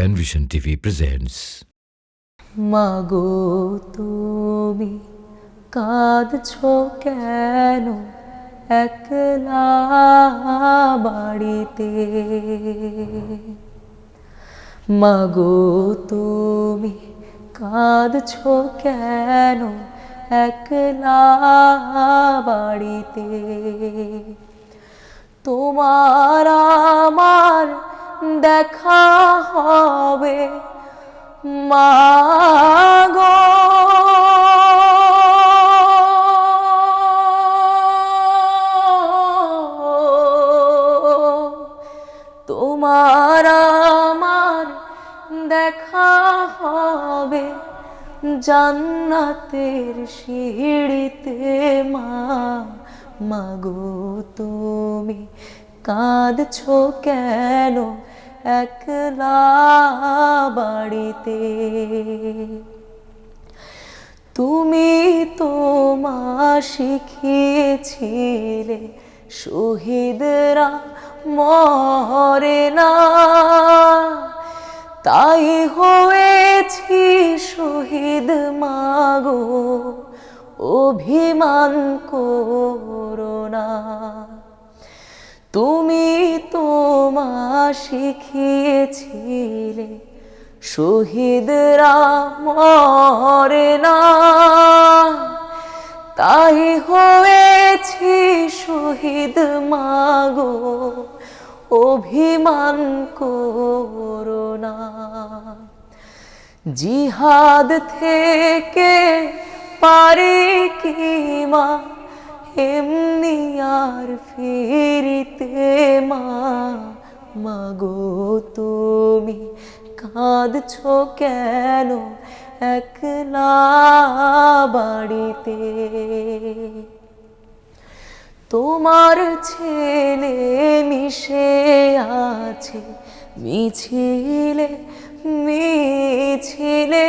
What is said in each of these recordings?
Penvision TV presents মাগো তুমি কাঁদছ কেন? একলা বাড়িতে। মাগো তুমি কাঁদছ কেন? একলা বাড়িতে। তোমার আমার দেখা হবে মাগো তোমার আমার দেখা হবে জান্নাতের সিঁড়িতে মা মাগো তুমি কাঁদছ কেন? একলা বাড়িতে। তুমি তোমা শিখিয়েছিলে শহীদরা মরে না। তাই হয়েছি শহীদ মাগো অভিমান করোনা তুমি তোমা শিখিয়েছিলে, শহীদরা মরে না। তাই হয়েছি শহীদ মাগো, অভিমান করোনা জিহাদ থেকে পারে কি মা এমনি আর ফিরিতে মা, মাগো তুমি কাঁদছ কেন একলা বাড়িতে? তোমার ছেলে মিশে আছে, মিছিলে মিছিলে।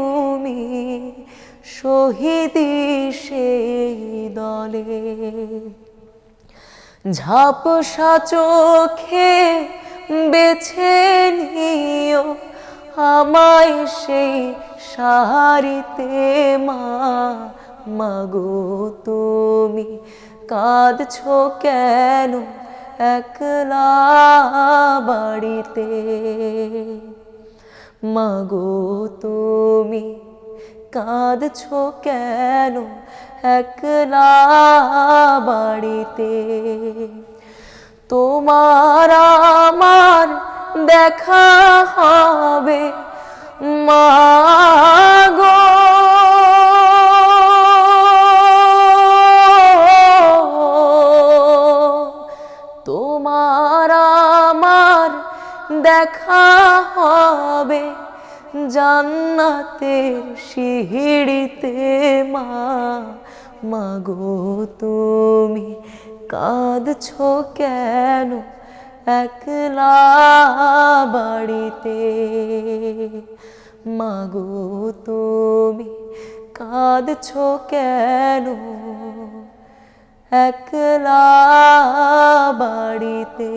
শহীদি সেই দলে। ঝাপসা চোখে বেছে নিও আমায় সেই সারিতে, মা। মাগো, তুমি কাঁদছ কেন একলা বাড়িতে? মাগো, তুমি কাঁদছ কেন? একলা বাড়িতে তোমার আমার দেখা হবে মাগো তোমার আমার দেখা হবে জান্নাতের সিঁড়িতে মা মাগো তুমি কাঁদছ কেন একলা বাড়িতে? মাগো তুমি কাঁদছ কেন একলা বাড়িতে?